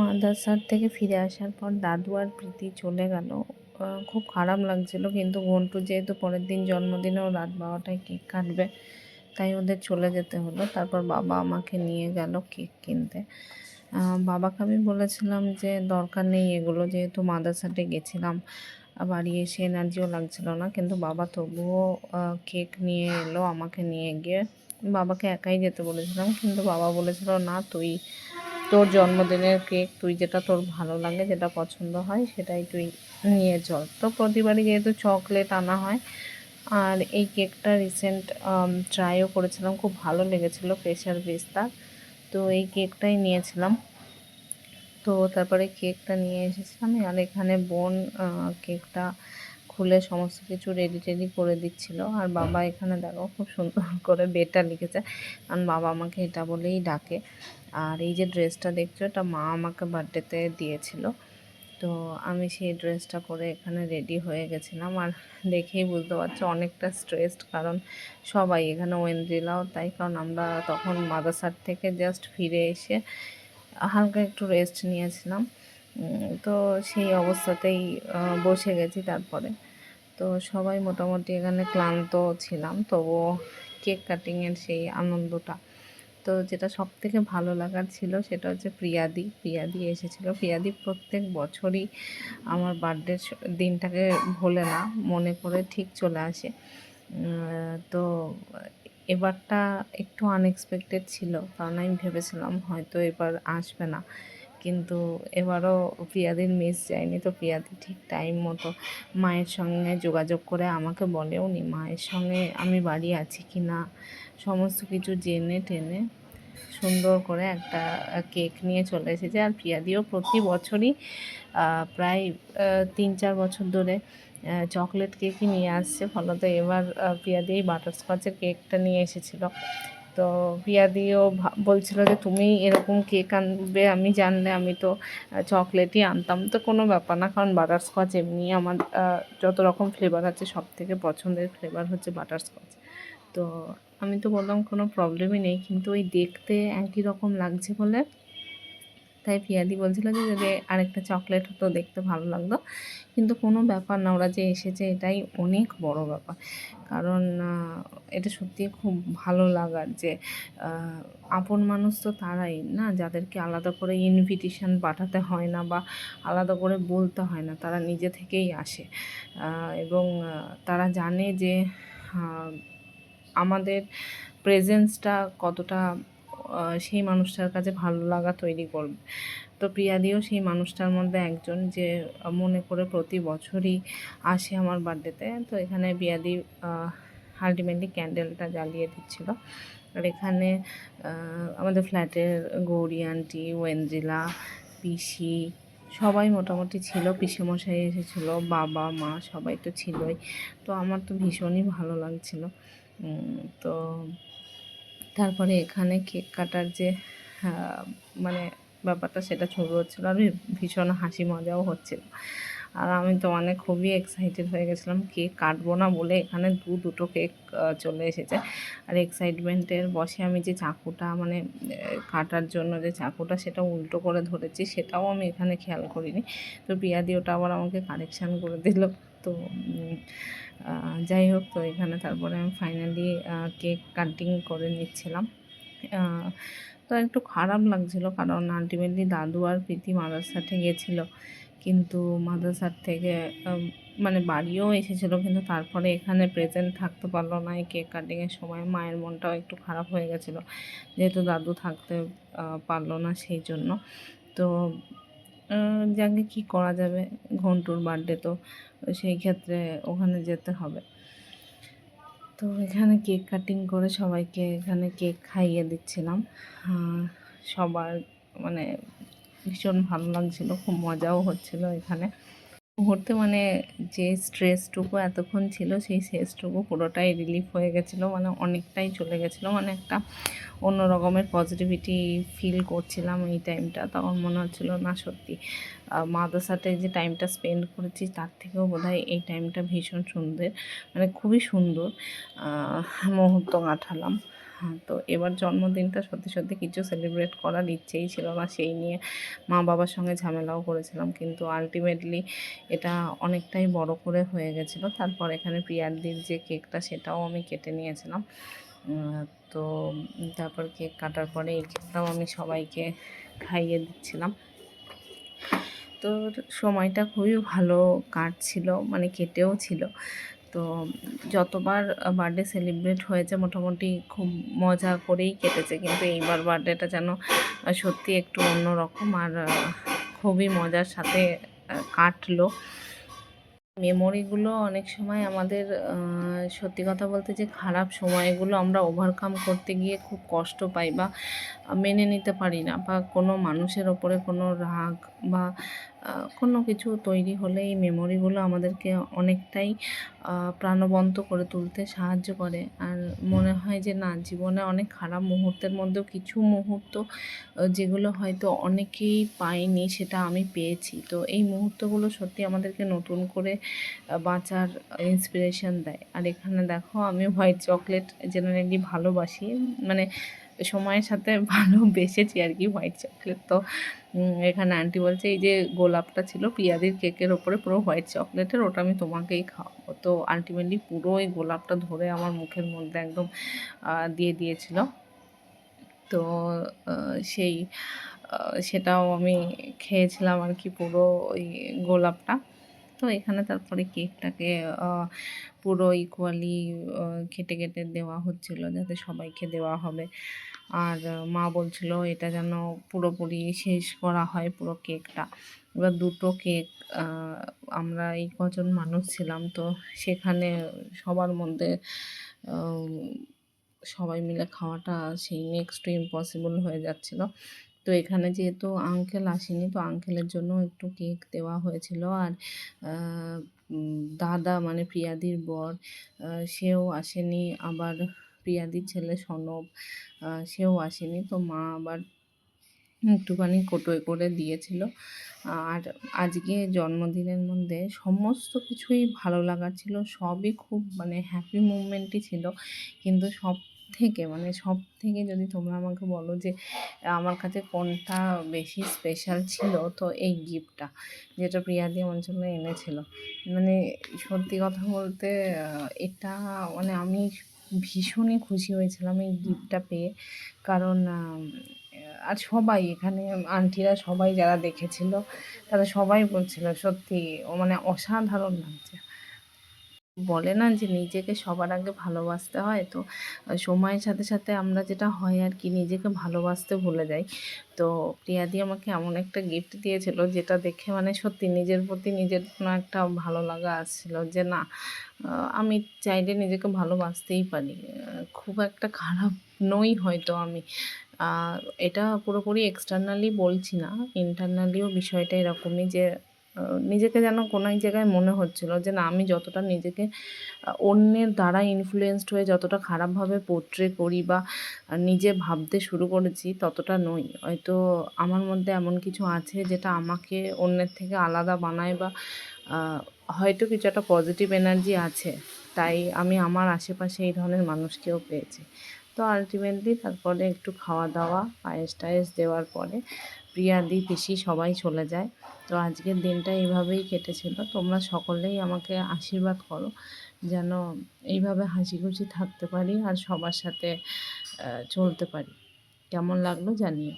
মাদ্রাসার থেকে ফিরে আসার পর দাদু আর প্রীতি চলে গেল। খুব খারাপ লাগছিল কিন্তু ঘন্টু যেহেতু পরের দিন জন্মদিনেও রাত বারোটায় কেক কাটবে, তাই ওদের চলে যেতে হলো। তারপর বাবা আমাকে নিয়ে গেল কেক কিনতে। বাবাকে আমি বলেছিলাম যে দরকার নেই এগুলো, যেহেতু মাদ্রাসাতে গেছিলাম বাড়ি এসে এনার্জিও লাগছিল না। কিন্তু বাবা তবুও কেক নিয়ে এলো, আমাকে নিয়ে গিয়ে বাবাকে একাই যেতে বলেছিলাম। কিন্তু বাবা বলেছিল, না, তুই তোর জন্মদিনের কেক তুই যেটা তোর ভালো লাগে, যেটা পছন্দ হয় সেটাই তুই নিয়ে চল। তো প্রতিবারই যেহেতু চকলেট আনা হয়, আর এই কেকটা রিসেন্ট ট্রাইও করেছিলাম, খুব ভালো লেগেছিলো প্রেশার পেস্তা তো এই কেকটাই নিয়েছিলাম। তো তারপরে কেকটা নিয়ে এসেছিলাম, আর এখানে বোন কেকটা খুলে সমস্ত কিছু রেডি টেডি করে দিচ্ছিল। আর বাবা এখানে দেখো, খুব সুন্দর করে ডেটটা লিখেছে। কারণ বাবা আমাকে এটা বলেই ডাকে। আর এই যে ড্রেসটা দেখছ, এটা মা আমাকে বার্থডেতে দিয়েছিল। তো আমি সেই ড্রেসটা পরে এখানে রেডি হয়ে গেছিলাম। আর দেখেই বুঝতে পারছ, অনেকটা স্ট্রেসড কারণ সবাই এখানে ওয়েন্দ্রিলাও তাই, কারণ আমরা তখন মাদাসার থেকে জাস্ট ফিরে এসে হালকা একটু রেস্ট নিয়েছিলাম। তো সেই অবস্থাতেই বসে গেছি তারপরে। তো সবাই মোটামুটি এখানে ক্লান্ত ছিলাম, তবুও কেক কাটিংয়ের সেই আনন্দটা তো যেটা সব থেকে ভালো লাগার ছিল সেটা হচ্ছে প্রিয়াদি। প্রিয়াদি এসেছিল। প্রিয়াদি প্রত্যেক বছরই আমার বার্থডে দিনটাকে ভোলে না, মনে করে ঠিক চলে আসে। তো এবারটা একটু আনএক্সপেক্টেড ছিল, কারণ আমি ভেবেছিলাম হয়তো এবার আসবে না। কিন্তু এবারও প্রিয়াদির মিস যায়নি, তো প্রিয়াদি ঠিক টাইম মতো মায়ের সঙ্গে যোগাযোগ করে আমাকে বলেও নি, মায়ের সঙ্গে আমি বাড়ি আছি কি না, সমস্ত কিছু জেনে টেনে সুন্দর করে একটা কেক নিয়ে চলে এসেছে। আর প্রিয়াদিও প্রতি বছরই প্রায় তিন চার বছর ধরে চকলেট কেকই নিয়ে আসছে। ফলত এবার প্রিয়াদি এই বাটারস্কচের কেকটা নিয়ে এসেছিল। তো ভা- বলছিল যে, তুমি এরকম কেক আনবে, আমি জানলে আমি তো চকলেটই আনতাম। তো কোনো ব্যাপার না, কারণ বাটারস্কচ এমনি আমার যত রকম ফ্লেভার আছে সব থেকে পছন্দের ফ্লেভার হচ্ছে বাটারস্কচ তো আমি তো বললাম, কোনো প্রবলেমই নেই। কিন্তু ওই দেখতে একই রকম লাগছে বলে, তাই পিয়াদি বলছিল যে, যদি আরেকটা চকলেট হতো, দেখতে ভালো লাগতো। কিন্তু কোনো ব্যাপার না, ওরা যে এসেছে, এটাই অনেক বড় ব্যাপার। কারণ এটা সত্যি খুব ভালো লাগার যে আপন মানুষ তো তারাই না? যাদেরকে আলাদা করে ইনভিটেশন পাঠাতে হয় না বা আলাদা করে বলতে হয় না, তারা নিজে থেকেই আসে। এবং তারা জানে যে আমাদের প্রেজেন্সটা কতটা সেই মানুষটার কাছে ভালো লাগা তৈরি করবে। তো প্রিয়াদিও সেই মানুষটার মধ্যে একজন যে মনে করে প্রতি বছরই আসে আমার বার্থডেতে তো। এখানে প্রিয়াদি আলটিমেটলি ক্যান্ডেলটা জ্বালিয়ে দিচ্ছিল। আর এখানে আমাদের ফ্ল্যাটের গৌরী আন্টি ওয়েন্দ্রিলা পিসি সবাই মোটামুটি ছিল পিসেমশাই এসেছিল বাবা মা সবাই তো ছিলই। তো আমার তো ভীষণই ভালো লাগছিল। তো তারপরে এখানে কেক কাটার যে আহ, মানে ব্যাপারটা সেটা শুরু হচ্ছিল আর ভীষণ হাসি মজাও হচ্ছিল। আর আমি তো মানে খুবই এক্সাইটেড হয়ে গেছিলাম কেক কাটবো না বলে এখানে দু দুটো কেক চলে এসেছে। আর এক্সাইটমেন্টের বসে আমি যে চাকুটা মানে কাটার জন্য যে চাকুটা সেটা উল্টো করে ধরেছি, সেটাও আমি এখানে খেয়াল করিনি। তো পিয়াদি ওটা আবার আমাকে কারেকশান করে দিল। তো যাই হোক, তো এখানে তারপরে আমি ফাইনালি কেক কাটিং করে নিচ্ছিলাম। তো একটু খারাপ লাগছিল কারণ আলটিমেটলি দাদু আর প্রীতি মাদ্রাসাতে গেছিল। কিন্তু মাদ্রাসার থেকে মানে বাড়িও এসেছিল, কিন্তু তারপরে এখানে প্রেজেন্ট থাকতে পারল না। এই কেক কাটিংয়ের সময় মায়ের মনটাও একটু খারাপ হয়ে গেছিল। যেহেতু দাদু থাকতে পারল না সেই জন্য। তো যাকে কী করা যাবে, ঘন্টুর বার্থডে তো, সেই ক্ষেত্রে ওখানে যেতে হবে। তো এখানে কেক কাটিং করে সবাইকে এখানে কেক খাইয়ে দিচ্ছিলাম। সবার মানে ভীষণ ভালো লাগছিল, খুব মজাও হচ্ছিল এখানে। মুহূর্তে মানে যে স্ট্রেসটুকু এতক্ষণ ছিল, সেই স্ট্রেসটুকু পুরোটাই রিলিফ হয়ে গেছিল মানে অনেকটাই চলে গেছিল। মানে একটা অন্য রকমের পজিটিভিটি ফিল করছিলাম এই টাইমটা তখন মনে হচ্ছিল, না, সত্যি মাদের সাথে যে টাইমটা স্পেন্ড করেছি, তার থেকেও বোধহয় এই টাইমটা ভীষণ সুন্দর। মানে খুবই সুন্দর মুহূর্ত কাটালাম। হ্যাঁ তো এবার জন্মদিনটা সত্যি সত্যি কিছু সেলিব্রেট করার ইচ্ছেই ছিল না। সেই নিয়ে মা বাবার সঙ্গে ঝামেলাও করেছিলাম, কিন্তু আলটিমেটলি এটা অনেকটাই বড় করে হয়ে গেছিল। তারপর এখানে প্রিয়ারদির যে কেকটা, সেটাও আমি কেটে নিয়েছিলাম। তো তারপর কেক কাটার পরে এই কেকটাও আমি সবাইকে খাইয়ে দিচ্ছিলাম। তো সময়টা খুবই ভালো কাটছিল মানে কেটেও ছিল। তো যতবার বার্থডে সেলিব্রেট হয়েছে মোটামুটি খুব মজা করেই কেটেছে। কিন্তু এইবার বার্থডেটা যেন সত্যি একটু অন্যরকম আর খুবই মজার সাথে কাটলো। মেমোরিগুলো অনেক সময় আমাদের সত্যি কথা বলতে যে খারাপ সময়গুলো আমরা ওভারকাম করতে গিয়ে খুব কষ্ট পাই বা মেনে নিতে পারি না বা কোনো মানুষের ওপরে কোনো রাগ বা কোনো কিছু তৈরি হলে এই মেমোরিগুলো আমাদেরকে অনেকটাই প্রাণবন্ত করে তুলতে সাহায্য করে। আর মনে হয় যে না, জীবনে অনেক খারাপ মুহূর্তের মধ্যেও কিছু মুহূর্ত যেগুলো হয়তো অনেকেই পায়নি, সেটা আমি পেয়েছি। তো এই মুহূর্তগুলো সত্যি আমাদেরকে নতুন করে বাঁচার ইন্সপিরেশন দেয়। আর এখানে দেখো, আমি হোয়াইট চকলেট জেনারেলি ভালোবাসি। মানে সময়ের সাথে ভালোবেসেছি আর কি হোয়াইট চকলেট তো এখানে আন্টি বলছে, এই যে গোলাপটা ছিল পিয়াদির কেকের ওপরে পুরো হোয়াইট চকলেটের ওটা আমি তোমাকেই খাওয়াবো। তো আলটিমেটলি পুরো ওই গোলাপটা ধরে আমার মুখের মধ্যে একদম দিয়ে দিয়েছিল। তো সেই সেটাও আমি খেয়েছিলাম আর কি পুরো ওই গোলাপটা। তো এখানে তারপরে কেকটাকে পুরো ইকুয়ালি কেটে কেটে দেওয়া হচ্ছিল যাতে সবাইকে দেওয়া হবে। আর মা বলছিল, এটা যেন পুরোপুরি শেষ করা হয় পুরো কেকটা। এবার দুটো কেক আমরা এই কজন মানুষ ছিলাম, তো সেখানে সবার মধ্যে সবাই মিলে খাওয়াটা সেই নেক্সট ইম্পসিবল হয়ে যাচ্ছিল। তো এখানে যেহেতু আঙ্কেল আসেনি, তো আঙ্কেলের জন্য একটু কেক দেওয়া হয়েছিল। আর দাদা মানে প্রিয়াদির বর সেও আসেনি। আবার প্রিয়াদির ছেলে সনব সেও আসেনি। তো মা আবার একটুখানি কোটোয় করে দিয়েছিল। আর আজকে জন্মদিনের মধ্যে সমস্ত কিছুই ভালো লাগার ছিল। সবই খুব মানে হ্যাপি মুমেন্টই ছিল। কিন্তু সব থেকে মানে সব থেকে যদি তোমরা আমাকে বলো যে, আমার কাছে কোনটা বেশি স্পেশাল ছিল, তো এই গিফটটা যেটা প্রিয়াদি আমার জন্য এনেছিল। মানে সত্যি কথা বলতে এটা মানে আমি ভীষণই খুশি হয়েছিলাম এই গিফটটা পেয়ে। কারণ আর সবাই এখানে আন্টিরা সবাই যারা দেখেছিল, তারা সবাই বলছিল, সত্যি মানে অসাধারণ লাগছে। বলে না যে নিজেকে সবার আগে ভালোবাসতে হয়। তো সময়ের সাথে সাথে আমরা যেটা হয় আর কি নিজেকে ভালোবাসতে ভুলে যাই। তো প্রিয়াদি আমাকে এমন একটা গিফট দিয়েছিল যেটা দেখে মানে সত্যি নিজের প্রতি নিজের কোনো একটা ভালো লাগা আসছিল যে না আমি চাইলে নিজেকে ভালোবাসতেই পারি। খুব একটা খারাপ নই হয়তো আমি। এটা পুরোপুরি এক্সটার্নালি বলছি না। ইন্টারনালিও বিষয়টা এরকমই যে নিজেকে যেন কোনো এক জায়গায় মনে হচ্ছিল যে না, আমি যতটা নিজেকে অন্যের দ্বারা ইনফ্লুয়েসড হয়ে যতটা খারাপভাবে পোট্রে করি বা নিজে ভাবতে শুরু করেছি ততটা নই। হয়তো আমার মধ্যে এমন কিছু আছে যেটা আমাকে অন্যের থেকে আলাদা বানায় বা হয়তো কিছু একটা পজিটিভ এনার্জি আছে, তাই আমি আমার আশেপাশে এই ধরনের মানুষকেও পেয়েছি। তো আলটিমেটলি তারপরে একটু খাওয়া দাওয়া পায়েস টায়েস দেওয়ার পরে প্রিয়াদি পিসি সবাই চলে যায়। তো আজকের দিনটা এইভাবেই কেটেছিল। তোমরা সকলেই আমাকে আশীর্বাদ করো যেন এইভাবে হাসি খুশি থাকতে পারি আর সবার সাথে চলতে পারি। কেমন লাগল জানিও।